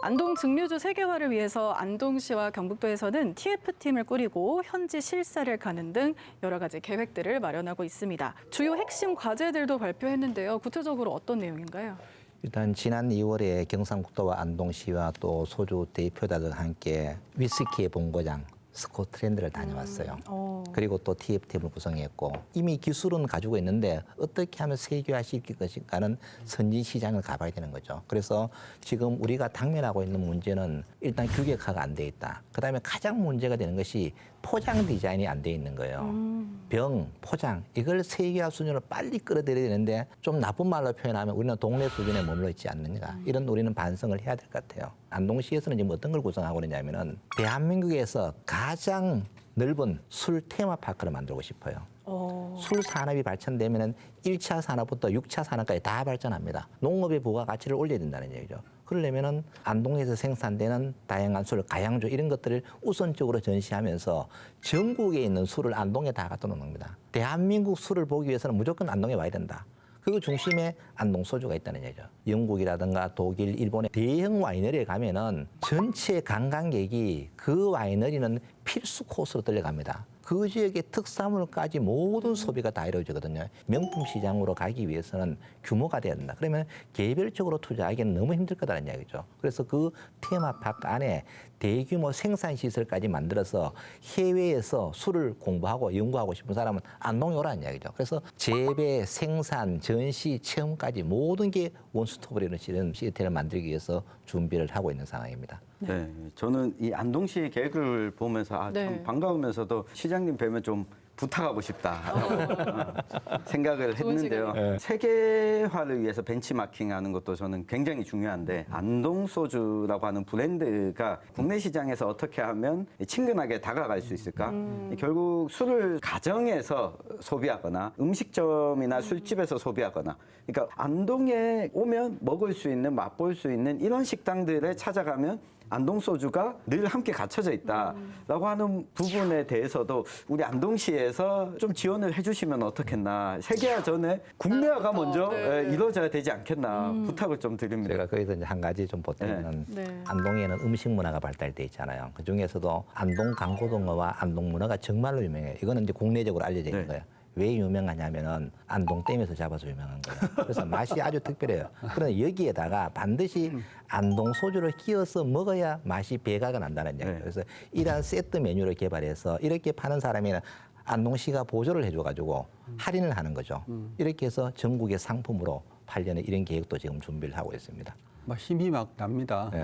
안동 증류주 세계화를 위해서 안동시와 경북도에서는 TF팀을 꾸리고 현지 실사를 가는 등 여러 가지 계획들을 마련하고 있습니다. 주요 핵심 과제들도 발표했는데요. 구체적으로 어떤 내용인가요? 일단 지난 2월에 경상북도와 안동시와 또 소주 대표자들 함께 위스키의 본고장 스코틀랜드를 다녀왔어요. 어. 그리고 또 TF팀을 구성했고 이미 기술은 가지고 있는데 어떻게 하면 세계화 시킬 것인가는 선진 시장을 가봐야 되는 거죠. 그래서 지금 우리가 당면하고 있는 문제는 일단 규격화가 안 돼 있다. 그다음에 가장 문제가 되는 것이 포장 디자인이 안 돼 있는 거예요. 병, 포장 이걸 세계화 수준으로 빨리 끌어들여야 되는데 좀 나쁜 말로 표현하면 우리는 동네 수준에 머물러 있지 않는가 이런 우리는 반성을 해야 될 것 같아요. 안동시에서는 지금 어떤 걸 구성하고 있냐면은 대한민국에서 가장 넓은 술 테마파크를 만들고 싶어요. 어. 술 산업이 발전되면은 1차 산업부터 6차 산업까지 다 발전합니다. 농업의 부가 가치를 올려야 된다는 얘기죠. 그러려면은 안동에서 생산되는 다양한 술, 가양주 이런 것들을 우선적으로 전시하면서 전국에 있는 술을 안동에 다 갖다 놓는 겁니다. 대한민국 술을 보기 위해서는 무조건 안동에 와야 된다. 그 중심에 안동 소주가 있다는 얘기죠. 영국이라든가 독일, 일본의 대형 와이너리에 가면은 전체 관광객이 그 와이너리는 필수 코스로 들려갑니다. 그 지역의 특산물까지 모든 소비가 다 이루어지거든요. 명품 시장으로 가기 위해서는 규모가 돼야 된다. 그러면 개별적으로 투자하기는 너무 힘들 거다는 이야기죠. 그래서 그 테마파크 안에 대규모 생산 시설까지 만들어서 해외에서 술을 공부하고 연구하고 싶은 사람은 안동에 오라는 이야기죠. 그래서 재배, 생산, 전시, 체험까지 모든 게 원스톱으로 이루어지는 시스템을 만들기 위해서 준비를 하고 있는 상황입니다. 네. 저는 이 안동시 계획을 보면서 아, 참 네. 반가우면서도 시장님 뵈면 좀 부탁하고 싶다 생각을 좋은 했는데요. 시간이네요. 세계화를 위해서 벤치마킹하는 것도 저는 굉장히 중요한데 안동 소주라고 하는 브랜드가 국내 시장에서 어떻게 하면 친근하게 다가갈 수 있을까? 결국 술을 가정에서 소비하거나 음식점이나 술집에서 소비하거나 그러니까 안동에 오면 먹을 수 있는 맛볼 수 있는 이런 식당들에 찾아가면 안동 소주가 늘 함께 갖춰져 있다라고 하는 부분에 대해서도 우리 안동시에서 좀 지원을 해주시면 어떻겠나 세계화 전에 국내화가 먼저 네. 예, 이루어져야 되지 않겠나 부탁을 좀 드립니다. 제가 거기서 이제 한 가지 좀 보태면 네. 네. 안동에는 음식 문화가 발달돼 있잖아요. 그 중에서도 안동 강고동어와 안동 문화가 정말로 유명해요. 이거는 이제 국내적으로 알려져 있는 네. 거예요. 왜 유명하냐면은 안동 댐에서 잡아서 유명한 거예요. 그래서 맛이 아주 특별해요. 그런데 여기에다가 반드시 안동 소주를 끼워서 먹어야 맛이 배가가 난다는 얘기예요. 네. 그래서 이러한 세트 메뉴를 개발해서 이렇게 파는 사람에는 안동시가 보조를 해줘가지고 할인을 하는 거죠. 이렇게 해서 전국의 상품으로 팔려는 이런 계획도 지금 준비를 하고 있습니다. 막 힘이 막 납니다. 네.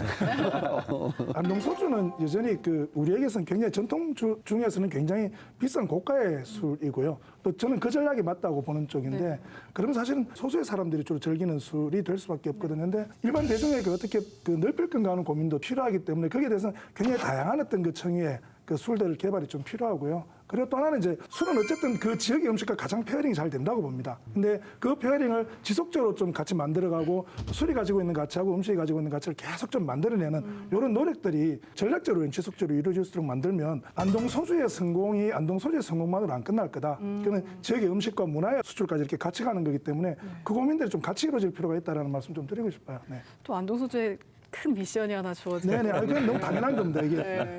안동 소주는 여전히 그 우리에게서는 굉장히 전통 주 중에서는 굉장히 비싼 고가의 술이고요. 또 저는 그 전략이 맞다고 보는 쪽인데 네. 그러면 사실은 소수의 사람들이 주로 즐기는 술이 될 수밖에 없거든요. 근데 일반 대중에게 어떻게 그 넓힐 건가 하는 고민도 필요하기 때문에 거기에 대해서는 굉장히 다양한 어떤 그 청의의 그 술들 개발이 좀 필요하고요. 그리고 또 하나는 이제 술은 어쨌든 그 지역의 음식과 가장 페어링이 잘 된다고 봅니다. 근데 그 페어링을 지속적으로 좀 같이 만들어가고 술이 가지고 있는 가치하고 음식이 가지고 있는 가치를 계속 좀 만들어내는 이런 노력들이 전략적으로 지속적으로 이루어질 수 있도록 만들면 안동 소주의 성공이 안동 소주의 성공만으로 안 끝날 거다. 그러면 지역의 음식과 문화의 수출까지 이렇게 같이 가는 거기 때문에 그 고민들이 좀 같이 이루어질 필요가 있다라는 말씀 좀 드리고 싶어요. 네. 또 안동 소주의 큰 미션이 하나 주어지고 네네. 아, 그건 너무 당연한 겁니다. 이게 네.